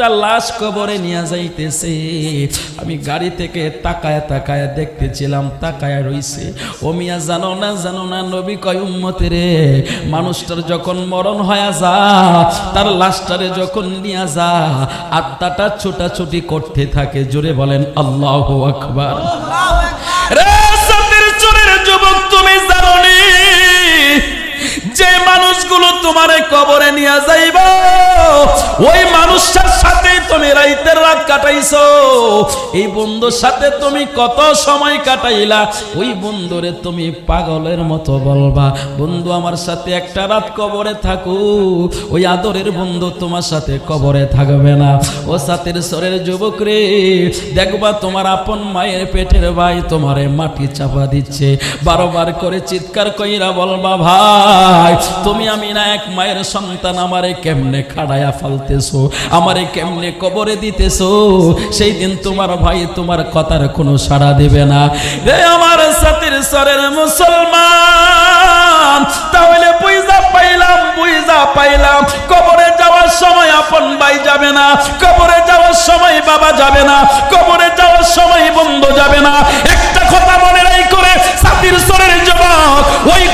একটা লাশ কবরে নিয়ে যাইতেছে। আমি গাড়ি থেকে তাকায় তাকায় দেখতেছিলাম তাকায় রইছে। ও মিয়া জানো না জানো না নবী কয় উম্মতে রে মানুষটার যখন মরণ হয়ে যা তার লাশটারে যখন নিয়ে যা আত্মাটা ছোটাছুটি করতে থাকে। জোরে বলেন আল্লাহ আকবার। রে যে মানুষগুলো তোমারে কবরে নিয়ে যাইব ওই মানুষটার সাথে তুমি রাইতের রাত কাটাইছো। এই বন্ধুর সাথে তুমি কত সময় কাটাইলা? ওই বন্ধুরে তুমি পাগলের মতো বলবা, বন্ধু, আমার সাথে একটা রাত কবরে থাকু। ওই আদরের বন্ধু তোমার সাথে কবরে থাকবে না। ও সাথের সরের যুবক রে, দেখবা, তোমার আপন মায়ের পেটের ভাই তোমারে মাটি চাপা দিচ্ছে। বারবার করে চিৎকার কইরা বলবা, ভাই তুমি আমি না এক মায়ের সন্তান, আমারে কেমনে খাড়ায়া ফালতেছো? আমারে কেমনে কবরে দিতেছো? সেই দিন তোমার ভাই তোমার কথার কোনো সাড়া দেবে না। রে আমার সাথের সরের মুসলমান, তাহলে বুঝা পাইলাম বুঝা পাইলাম, কবরে যাওয়ার সময় আপন ভাই যাবে না, কবরে যাওয়ার সময় বাবা যাবে না, কবরে যাওয়ার সময় বন্ধু যাবে না। একটা কথা মনে রাই করে সাতির সরের যুবক ওই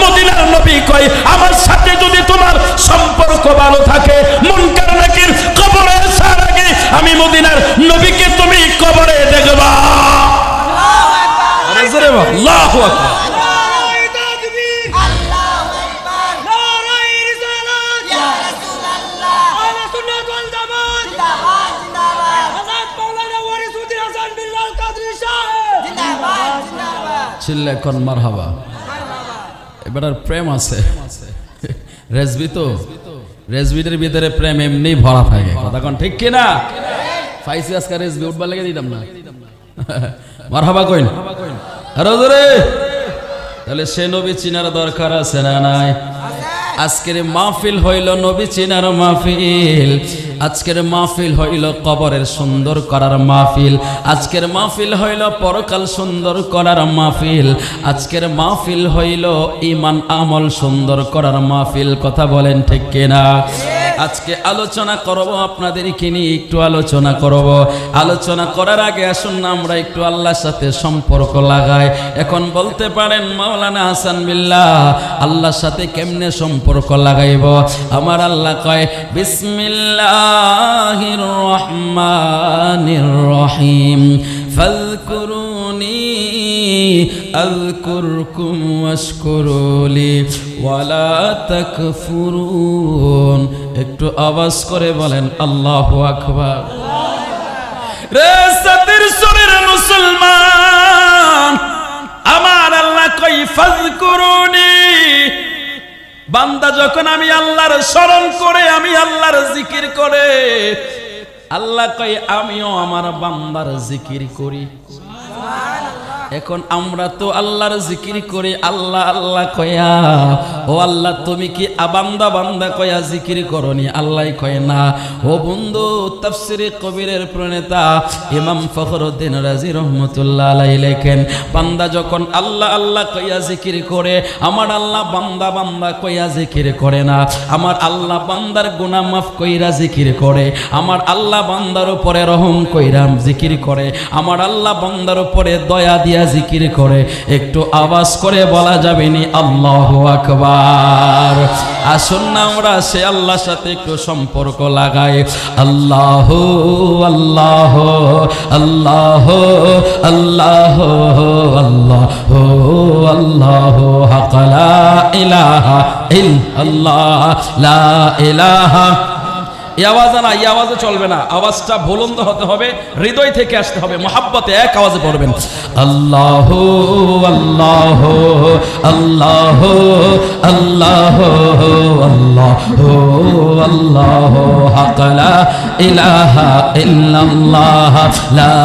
মদিনার নবী কয় আমার সাথে যদি তোমার সম্পর্ক ভালো থাকে মন নাকির কবরে আসার আগে আমি মদিনার নবীকে তুমি কবরে দেখবা। আল্লাহু আকবার। ইয়া চিল্লে এখন মারহাবা। আর প্রেম আছে। রেজবি তো? রেজবিদের ভিতরে প্রেম এমনি ভরা থাকে। কথা কোন, ঠিক কিনা? ফাইসি আজকে রেজবি, উঠবার লেগে দিতাম না। মারহাবা কইন। আরে তাহলে সে নবী চিনার দরকার আছে না নাই? আজকের মাহফিল হইল নবী চিনার মাহফিল। আজকের মাহফিল হইল কবরের সুন্দর করার মাহফিল। আজকের মাহফিল হইল পরকাল সুন্দর করার মাহফিল। আজকের মাহফিল হইল ইমান আমল সুন্দর করার মাহফিল। কথা বলেন ঠিক কিনা? আজকে আলোচনা করব, আপনাদেরকে নিয়ে একটু আলোচনা করব। আলোচনা করার আগে আসুন না, আমরা একটু আল্লাহর সাথে সম্পর্ক লাগাই। এখন বলতে পারেন, মাওলানা হাসান বিল্লাহ, আল্লাহর সাথে কেমনে সম্পর্ক লাগাইব? আমার আল্লাহ কয়, বিসমিল্লাহির রহমানির রহিম। ফাযকুরুনি আযকুরকুম ওয়াশকুরুলি ওয়ালা তাকফুরুন একটু আওয়াজ করে বলেন, আল্লাহু আকবার। রে সাতির সুরের মুসলমান, আমার আল্লাহ কই, ফাযকুরুনি। বান্দা যখন আমি আল্লাহর স্মরণ করে, আমি আল্লাহর জিকির করে, আল্লাহ কই, আমিও আমার বান্দার জিকির করি। এখন আমরা তো আল্লাহর জিকির করি আল্লাহ আল্লাহ কয়া ও আল্লাহ, তুমি কি আবান্দা বান্দা কয়া জিকির করনি? আল্লাহ কয় না। ও বন্ধু, তাফসিরে কবিরের প্রণেতা ইমাম ফখরুদ্দিন রাজি রহমতুল্লাহ আলাই লেখেন, বান্দা যখন আল্লাহ আল্লাহ কয়া জিকির করে, আমার আল্লাহ বান্দা বান্দা কয়া জিকির করে না। আমার আল্লাহ বান্দার গুনাহ মাফ কইরা জিকির করে, আমার আল্লাহ বান্দার উপরে রহম কইরা জিকির করে, আমার আল্লাহ বান্দার উপরে দয়া দিয়া জিকির করে। একটু আওয়াজ করে বলা যাবে নি? আল্লাহ আকবার। আসুন না আমরা সে আল্লাহর সাথে একটু সম্পর্ক লাগাই। আল্লাহ আল্লাহ আল্লাহ আল্লাহ আল্লাহ আল্লাহ হাকালা ইলাহা ইল্লাল্লাহ, লা ইলাহা এই আওয়াজ না এই আওয়াজে চলবে না। আওয়াজটা বুলন্দ হতে হবে, হৃদয় থেকে আসতে হবে। মহাব্বতে এক আওয়াজে পড়বেন। আল্লাহ আল্লাহ আল্লাহ আল্লাহ আল্লাহ আল্লাহ হাকলা ইলাহা ইল্লাল্লাহ, লা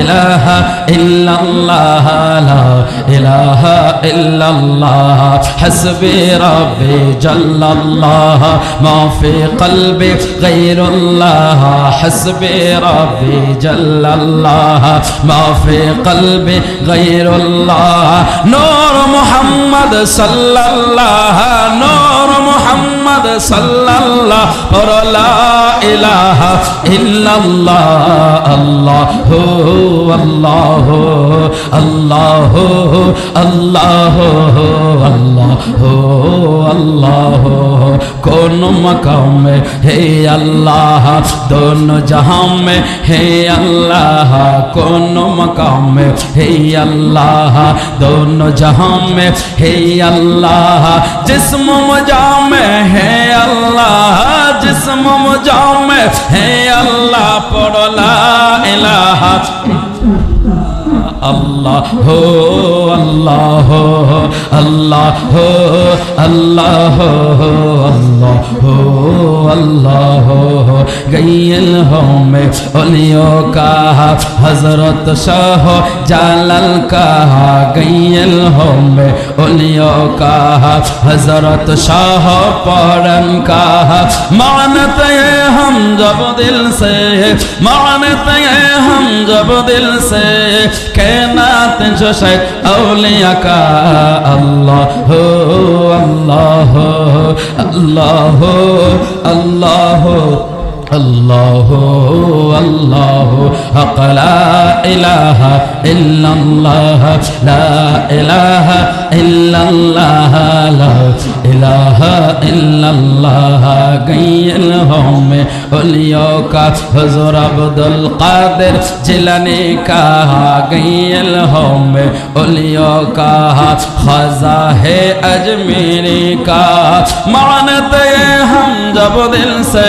ইলাহা ইল্লাল্লাহ, লা ইলাহা ইল্লাল্লাহ, হাসবি রাব্বি জাল্লাল্লাহ মা ফি কলবি গাই খৈরুল্লাহ হসবে রবি জল্লাল্লাহ মাফে কলবে গৈরুল্লাহ নূর মোহাম্মদ সাল্লাল্লাহ নূর মোহাম্মদ সাল্লাল্লাহ লা ইলাহা ইল্লাল্লাহ আল্লাহ আল্লাহ আল্লাহ আল্লাহ আল্লাহ আল্লাহ কোন মকাম में हे अल्लाह दोनों जहाँ में हे अल्लाह कोनो मकाम में हे अल्लाह दोनों जहाँ में हे अल्लाह जिसम मज़ा में है अल्लाह जिसम जाओ में है अल्लाह पढ़ ला इलाहा। আল্লাহ হো আল্লাহ হো আল্লাহ হো আল্লাহ হো আল্লাহ হো আল্লাহ হো গইল হো অলিও কাহা হজরত শাহ জালাল কাহা গইল হো অলিও কাহা হজরত শাহ পরম কাহা, মানতে হম জব দিল সে, মানতে হম জব দিল সে নাত জোসাই আউলিয়া কা আল্লাহ আল্লাহ আল্লাহ আল্লাহ আল্লাহ আল্লাহ, হক লা ইলাহা ইল্লাল্লাহ, লা ইলাহা ইল্লাল্লাহ, লা ইলাহা ইল্লাল্লাহ গাইল হোমে ওলিয়ো কা হুজুর আব্দুল কাদের জিলানি কা গাইল হোমে ওলিয়ো কা খাজা হে अजमेरे का मानत यहाँ जब दिल से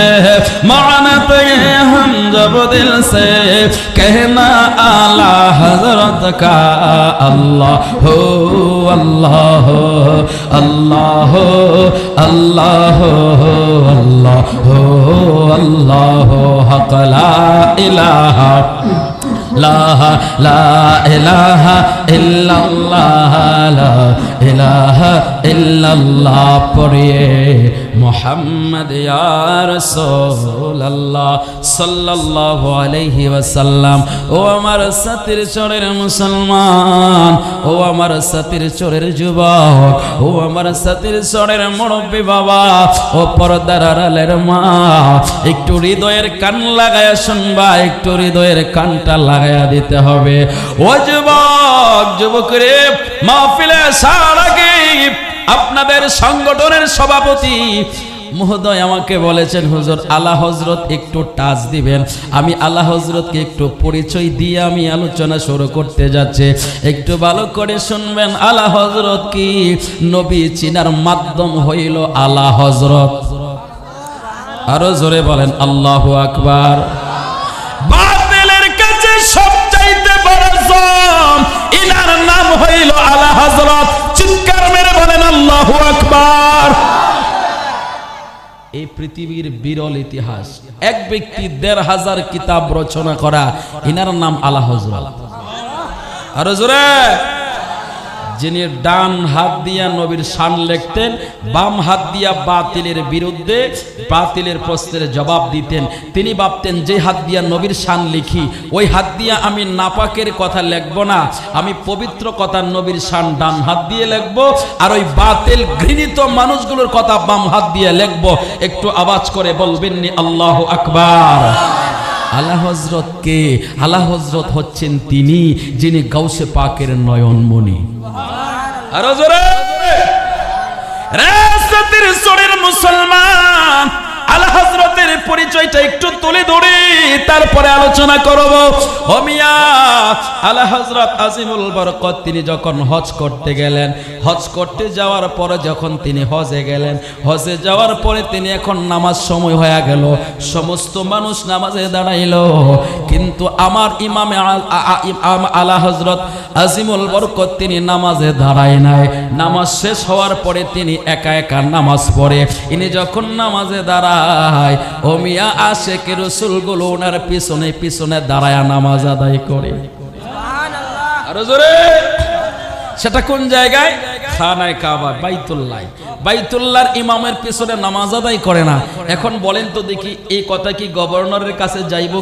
मानते हैं हम जब दिल से कहना आला हजरत का अल्लाह हो अल्लाह हो अल्लाह हो अल्लाह हो अल्लाह हो अल्लाह हो हक ला इलाहा لا لا إله إلا الله لا إله إلا الله পড়িয়ে মোহাম্মদ, ইয়া রাসূলুল্লাহ, সাল্লাল্লাহু আলাইহি ওয়াসাল্লাম। ও আমার সাতির চরের মুসলমান, ও আমার সাতির চরের যুবক, ও আমার সাতির চরের মুরব্বী বাবা, ও পর্দার আড়ালের মা, একটু হৃদয়ের কান লাগায়া শুনবা, একটু হৃদয়ের কানটা লাগায়া দিতে হবে। ও যুবক যুবক রে, মাহফিলে সার আগে আপনাদের সংগঠনের সভাপতি মহোদয় আমাকে বলেছেন, হুজুর আলা হজরত একটু টাচ দিবেন। আমি আলা হজরতকে একটু পরিচয় দিয়ে আমি আলোচনা শুরু করতে যাচ্ছে। একটু ভালো করে শুনবেন আলা হজরত কি? নবী চিনার মাধ্যম হইল আলা হজরত আরও জোরে বলেন, আল্লাহ আকবার। বাতিলের বড় ইনার নাম হইল আলা বলেন আল্লাহু আকবার। এই পৃথিবীর বিরল ইতিহাস এক ব্যক্তি দেড় হাজার কিতাব রচনা করা ইনার নাম আলা হজরত আরও জোরে। যিনি ডান হাত দিয়া নবীর শান লিখতেন, বাম হাত দিয়া বাতিলের বিরুদ্ধে বাতিলের প্রশ্নের জবাব দিতেন। তিনি ভাবতেন, যে হাত দিয়া নবীর শান লিখি, ওই হাত দিয়া আমি নাপাকের কথা লিখব না। আমি পবিত্র কথা নবীর শান ডান হাত দিয়ে লিখব আর ওই বাতিল ঘৃণিত মানুষগুলোর কথা বাম হাত দিয়ে লিখব। একটু আওয়াজ করে বলবেননি আল্লাহ আকবার। আলা হজরত কে? আলা হজরত হচ্ছেন তিনি যিনি গাউসে পাকের নয়নমণি। মনি মুসলমান। আল হজরতের পরিচয়টা একটু তুলে ধরে, তারপরে আলোচনা করব। ও মিয়া, আলা হজরত আজিমুল বরকত, তিনি যখন হজ করতে গেলেন, হজ করতে যাওয়ার পরে যখন তিনি হজে গেলেন, হজে যাওয়ার পরে তিনি এখন নামাজ সময় হয়ে গেল, সমস্ত মানুষ নামাজে দাঁড়াইল। কিন্তু আমার ইমামে আলা হজরত আজিমুল বরকত, তিনি নামাজে দাঁড়ায় নাই। নামাজ শেষ হওয়ার পরে তিনি একা একা নামাজ পড়ে। ইনি যখন নামাজে দাঁড়ায় ও মিয়া আসে কে রসুলগুলো ওনার পিছনে পিছনে দাঁড়ায় নামাজ আদায় করে। আরও জোরে। সেটা কোন জায়গায়? খানায় কাবা বাইতুল্লাহ। বাইতুল্লাহর ইমামের পিছনে নামাজ আদায় করে না। এখন বলেন তো দেখি এই কথা কি গভর্নরের কাছে যাইব